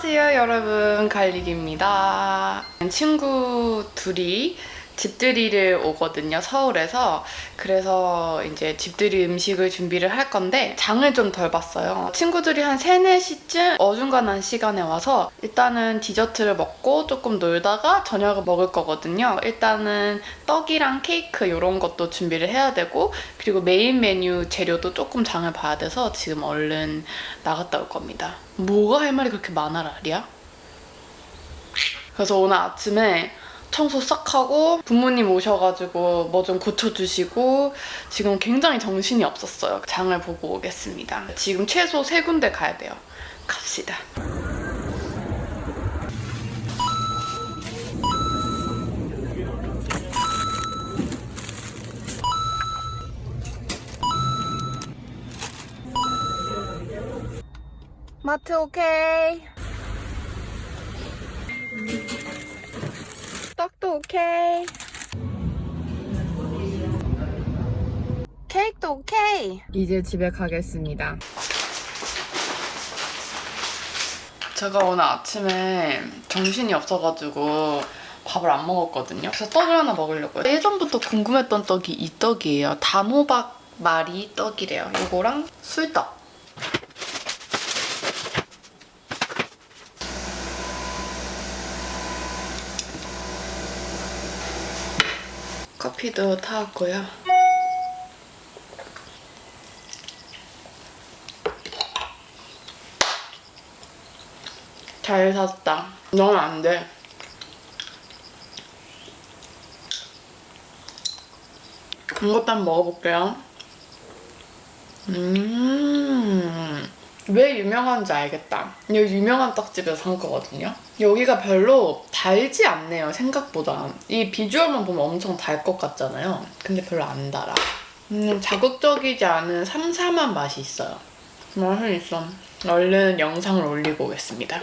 안녕하세요 여러분. 갈릭입니다. 친구 둘이 집들이를 오거든요 서울에서. 그래서 이제 집들이 음식을 준비를 할 건데 장을 좀 덜 봤어요. 친구들이 한 3, 4시쯤 어중간한 시간에 와서 일단은 디저트를 먹고 조금 놀다가 저녁을 먹을 거거든요. 일단은 떡이랑 케이크 이런 것도 준비를 해야 되고 그리고 메인 메뉴 재료도 조금 장을 봐야 돼서 지금 얼른 나갔다 올 겁니다 뭐가 할 말이 그렇게 많아 라리야? 그래서 오늘 아침에 청소 싹 하고 부모님 오셔가지고 뭐 좀 고쳐주시고 지금 굉장히 정신이 없었어요. 장을 보고 오겠습니다. 지금 최소 세 군데 가야 돼요. 갑시다. 마트 오케이. 떡도 오케이. 케이크도 오케이. 이제 집에 가겠습니다. 제가 오늘 아침에 정신이 없어가지고 밥을 안 먹었거든요. 그래서 떡을 하나 먹으려고요. 예전부터 궁금했던 떡이 이 떡이에요. 단호박 마리 떡이래요. 이거랑 술떡. 커피도 타왔고요. 잘 샀다. 너무 안 돼. 이것도 한번 먹어볼게요. 음, 왜 유명한지 알겠다. 이거 유명한 떡집에서 산 거거든요. 여기가 별로 달지 않네요, 생각보다. 이 비주얼만 보면 엄청 달 것 같잖아요. 근데 별로 안 달아. 음, 자극적이지 않은 삼삼한 맛이 있어요. 맛은 있어. 얼른 영상을 올리고 오겠습니다.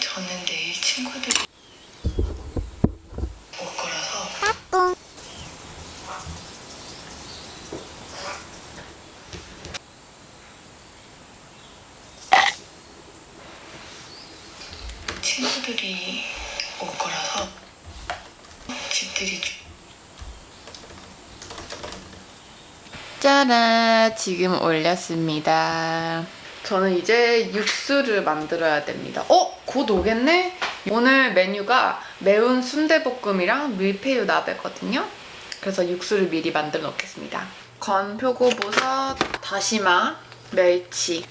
저는 내일 친구들이 올 거라서 친구들이 올 거라서 집들이 좀 짜란! 지금 올렸습니다. 저는 이제 육수를 만들어야 됩니다. 어? 곧 오겠네? 오늘 메뉴가 매운 순대볶음이랑 밀푀유 나베거든요. 그래서 육수를 미리 만들어 놓겠습니다. 건, 표고버섯, 다시마, 멸치.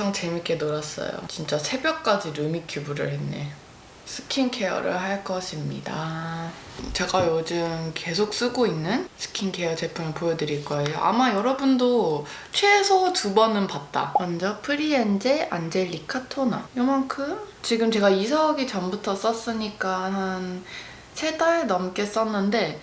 엄청 재밌게 놀았어요. 진짜 새벽까지 루미큐브를 했네. 스킨케어를 할 것입니다. 제가 요즘 계속 쓰고 있는 스킨케어 제품을 보여드릴 거예요. 아마 여러분도 최소 두 번은 봤다. 먼저 프리엔젤 안젤리카 토너. 요만큼? 지금 제가 이사 오기 전부터 썼으니까 한 세 달 넘게 썼는데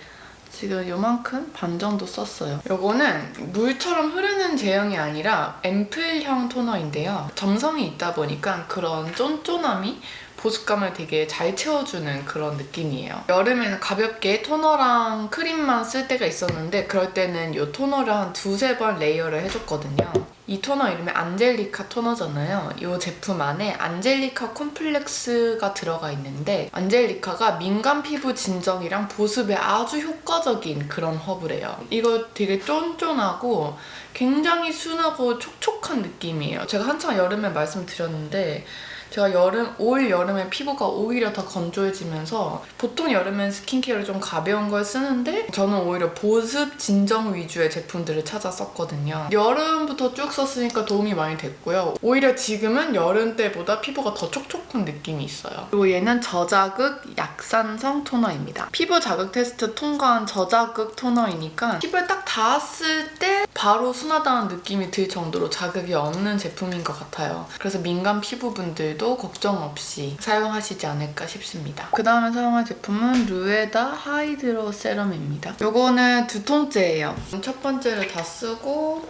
지금 요만큼 반 정도 썼어요. 요거는 물처럼 흐르는 제형이 아니라 앰플형 토너인데요. 점성이 있다 보니까 그런 쫀쫀함이 보습감을 되게 잘 채워주는 그런 느낌이에요. 여름에는 가볍게 토너랑 크림만 쓸 때가 있었는데 그럴 때는 이 토너를 한 두세 번 레이어를 해줬거든요. 이 토너 이름이 안젤리카 토너잖아요. 이 제품 안에 안젤리카 콤플렉스가 들어가 있는데 안젤리카가 민감 피부 진정이랑 보습에 아주 효과적인 그런 허브래요. 이거 되게 쫀쫀하고 굉장히 순하고 촉촉한 느낌이에요. 제가 한창 여름에 말씀드렸는데 제가 여름 올 여름에 피부가 오히려 더 건조해지면서 보통 여름엔 스킨케어를 좀 가벼운 걸 쓰는데 저는 오히려 보습 진정 위주의 제품들을 찾아 썼거든요. 여름부터 쭉 썼으니까 도움이 많이 됐고요. 오히려 지금은 여름 때보다 피부가 더 촉촉한 느낌이 있어요. 그리고 얘는 저자극 약산성 토너입니다. 피부 자극 테스트 통과한 저자극 토너이니까 피부에 딱 닿았을 때 바로 순하다는 느낌이 들 정도로 자극이 없는 제품인 것 같아요. 그래서 민감 피부분들 도 걱정 없이 사용하시지 않을까 싶습니다. 그 다음에 사용할 제품은 루에다 하이드로 세럼입니다. 요거는 두 통째예요. 첫 번째를 다 쓰고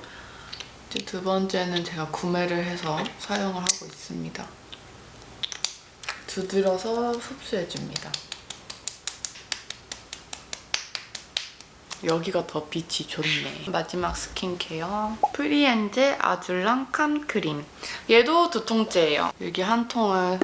이제 두 번째는 제가 구매를 해서 사용을 하고 있습니다. 두드려서 흡수해줍니다. 여기가 더 빛이 좋네. 마지막 스킨케어 프리엔젤 아줄랑 캄 크림. 얘도 두 통째예요. 여기 한 통을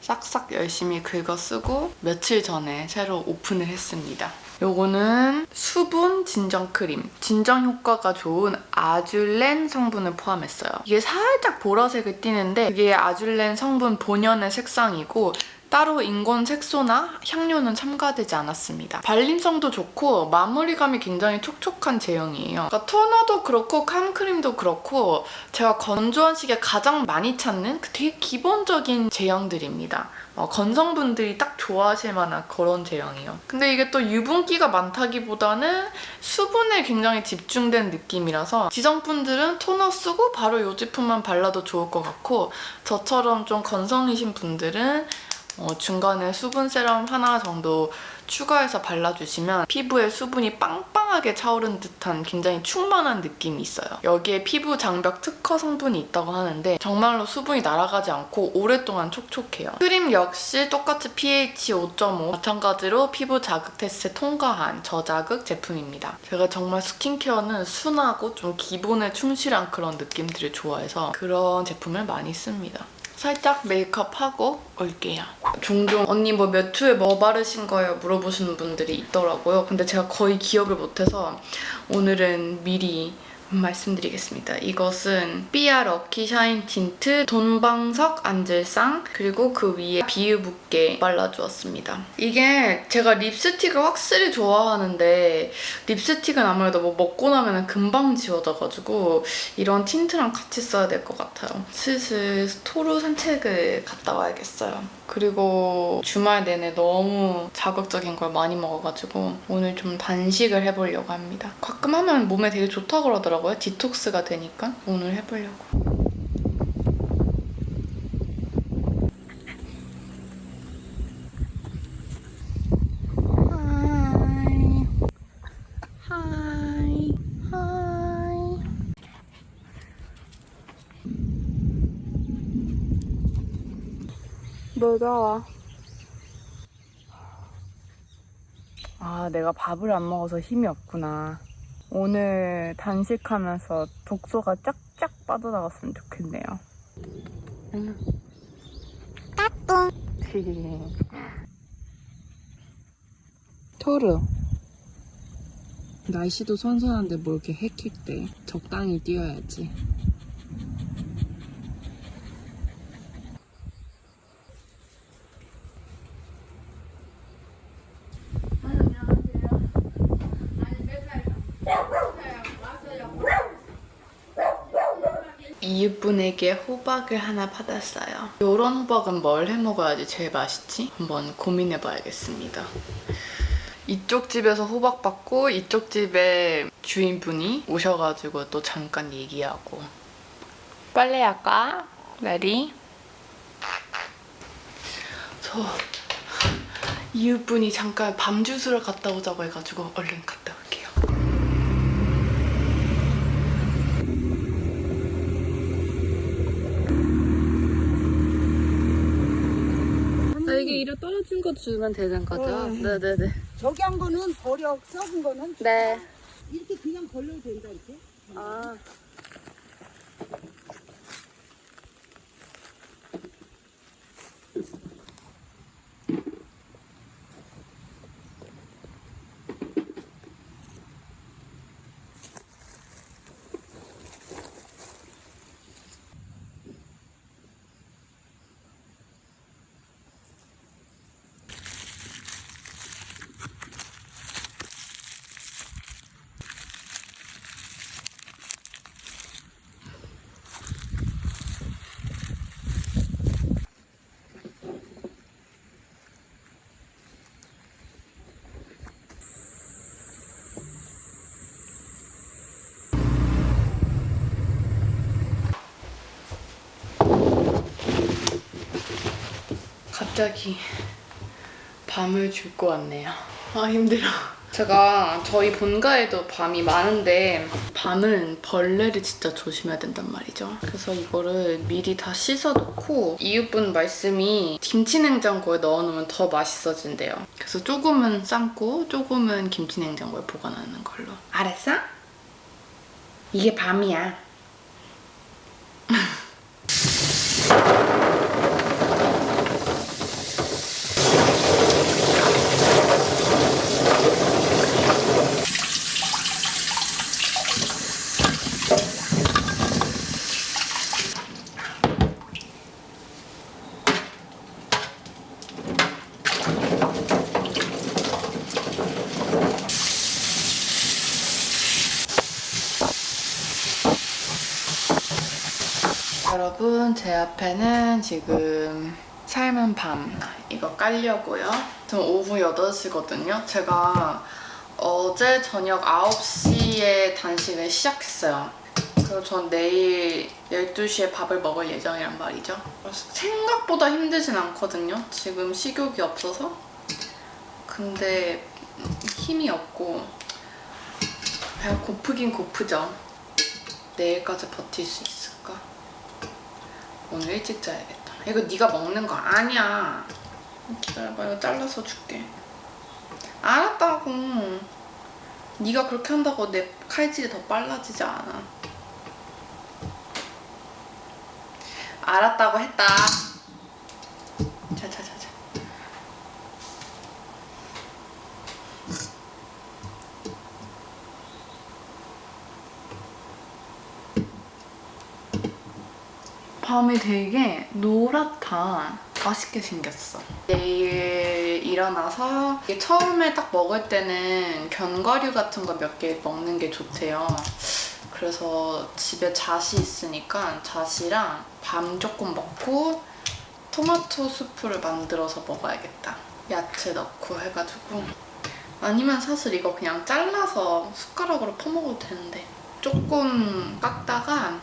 싹싹 열심히 긁어 쓰고 며칠 전에 새로 오픈을 했습니다. 요거는 수분 진정 크림. 진정 효과가 좋은 아줄렌 성분을 포함했어요. 이게 살짝 보라색을 띠는데 그게 아줄렌 성분 본연의 색상이고 따로 인공 색소나 향료는 첨가되지 않았습니다. 발림성도 좋고 마무리감이 굉장히 촉촉한 제형이에요. 그러니까 토너도 그렇고 캄크림도 그렇고 제가 건조한 시기에 가장 많이 찾는 그 되게 기본적인 제형들입니다. 어, 건성분들이 딱 좋아하실 만한 그런 제형이에요. 근데 이게 또 유분기가 많다기보다는 수분에 굉장히 집중된 느낌이라서 지성분들은 토너 쓰고 바로 이 제품만 발라도 좋을 것 같고 저처럼 좀 건성이신 분들은 어, 중간에 수분 세럼 하나 정도 추가해서 발라주시면 피부에 수분이 빵빵하게 차오른 듯한 굉장히 충만한 느낌이 있어요. 여기에 피부 장벽 특허 성분이 있다고 하는데 정말로 수분이 날아가지 않고 오랫동안 촉촉해요. 크림 역시 똑같이 pH 5.5 마찬가지로 피부 자극 테스트 통과한 저자극 제품입니다. 제가 정말 스킨케어는 순하고 좀 기본에 충실한 그런 느낌들을 좋아해서 그런 제품을 많이 씁니다. 살짝 메이크업하고 올게요. 종종 언니 뭐몇 초에 뭐 바르신 거예요? 물어보시는 분들이 있더라고요. 근데 제가 거의 기억을 못해서 오늘은 미리 말씀드리겠습니다. 이것은 삐아 럭키 샤인 틴트 돈방석 안젤상 그리고 그 위에 비유 붓게 발라주었습니다. 이게 제가 립스틱을 확실히 좋아하는데 립스틱은 아무래도 뭐 먹고 나면 금방 지워져가지고 이런 틴트랑 같이 써야 될 것 같아요. 슬슬 스토로 산책을 갔다 와야겠어요. 그리고 주말 내내 너무 자극적인 걸 많이 먹어가지고 오늘 좀 단식을 해보려고 합니다. 가끔 하면 몸에 되게 좋다 그러더라고요. 디톡스가 되니까 오늘 해보려고. 하이. 하이. 하이. 너가 아, 내가 밥을 안 먹어서 힘이 없구나. 오늘 단식하면서 독소가 쫙쫙 빠져나갔으면 좋겠네요. 따뚱. 토르. 날씨도 선선한데 뭐 이렇게 헥헥대. 적당히 뛰어야지. 이웃분에게 호박을 하나 받았어요. 이런 호박은 뭘 해 먹어야지 제일 맛있지? 한번 고민해 봐야겠습니다. 이쪽 집에서 호박 받고 이쪽 집에 주인분이 오셔가지고 또 잠깐 얘기하고 빨래 할까? 레디? 저 이웃분이 잠깐 밤주스를 갔다 오자고 해가지고 얼른 갔다 이로 떨어진 거 주면 되는 거죠? 어. 네네네. 저기 한 거는 버려 썩은 거는 네. 이렇게 그냥 걸려도 된다 이렇게 아. 갑자기 밤을 줍고 왔네요. 아 힘들어. 제가 저희 본가에도 밤이 많은데 밤은 벌레를 진짜 조심해야 된단 말이죠. 그래서 이거를 미리 다 씻어놓고 이웃분 말씀이 김치냉장고에 넣어놓으면 더 맛있어진대요. 그래서 조금은 삶고 조금은 김치냉장고에 보관하는 걸로. 알았어? 이게 밤이야. 여러분 제 앞에는 지금 삶은 밤 이거 깔려고요. 지금 오후 8시거든요. 제가 어제 저녁 9시에 단식을 시작했어요. 그리고 전 내일 12시에 밥을 먹을 예정이란 말이죠. 생각보다 힘들진 않거든요. 지금 식욕이 없어서. 근데 힘이 없고 배가 고프긴 고프죠. 내일까지 버틸 수 있을까? 오늘 일찍 자야겠다. 이거 네가 먹는 거 아니야. 기다려봐, 이거 잘라서 줄게. 알았다고. 네가 그렇게 한다고 내 칼질이 더 빨라지지 않아. 알았다고 했다. 자, 자, 자, 자. 밤이 되게 노랗다. 맛있게 생겼어. 내일 일어나서 처음에 딱 먹을 때는 견과류 같은 거 몇 개 먹는 게 좋대요. 그래서 집에 잣이 있으니까 잣이랑 밤 조금 먹고 토마토 수프를 만들어서 먹어야겠다. 야채 넣고 해가지고. 아니면 사실 이거 그냥 잘라서 숟가락으로 퍼먹어도 되는데. 조금 깎다가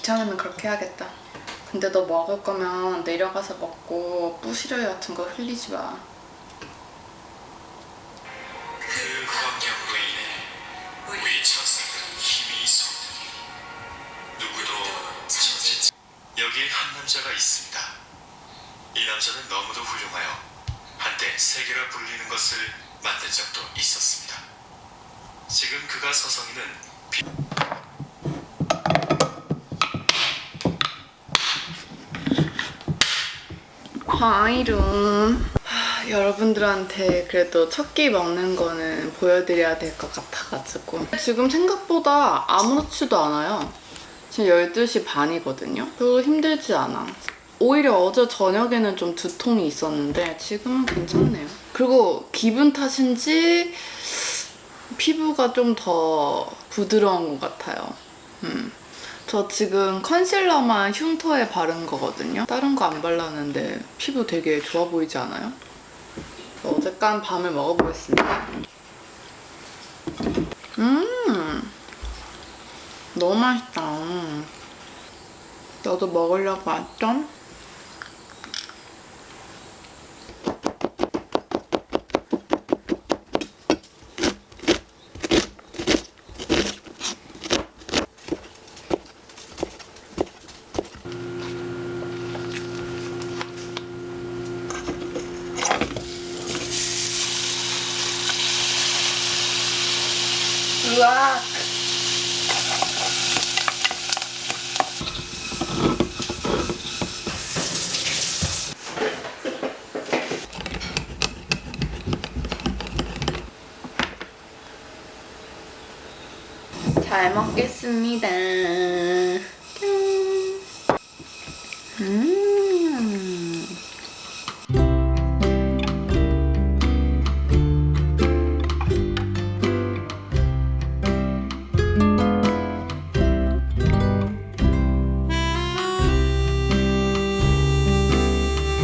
귀찮으면 그렇게 해야겠다. 근데 너 먹을 거면 내려가서 먹고 부시러기 같은 거 흘리지 마. 남자가 있습니다. 이 남자는 너무도 훌륭하여 한때 세계라 불리는 것을 만든 적도 있었습니다. 지금 그가 서성이는 비... 하, 여러분들한테 그래도 첫 끼 먹는 거는 보여드려야 될 것 같아가지고 지금 생각보다 아무렇지도 않아요. 지금 12시 반이거든요. 별로 힘들지 않아. 오히려 어제 저녁에는 좀 두통이 있었는데 지금은 괜찮네요. 그리고 기분 탓인지 피부가 좀 더 부드러운 것 같아요. 음. 저 지금 컨실러만 흉터에 바른 거거든요. 다른 거 안 발랐는데 피부 되게 좋아 보이지 않아요? 어젯밤 밤을 먹어보겠습니다. 음, 너무 맛있다. 너도 먹으려고 왔죠? 잘 먹겠습니다.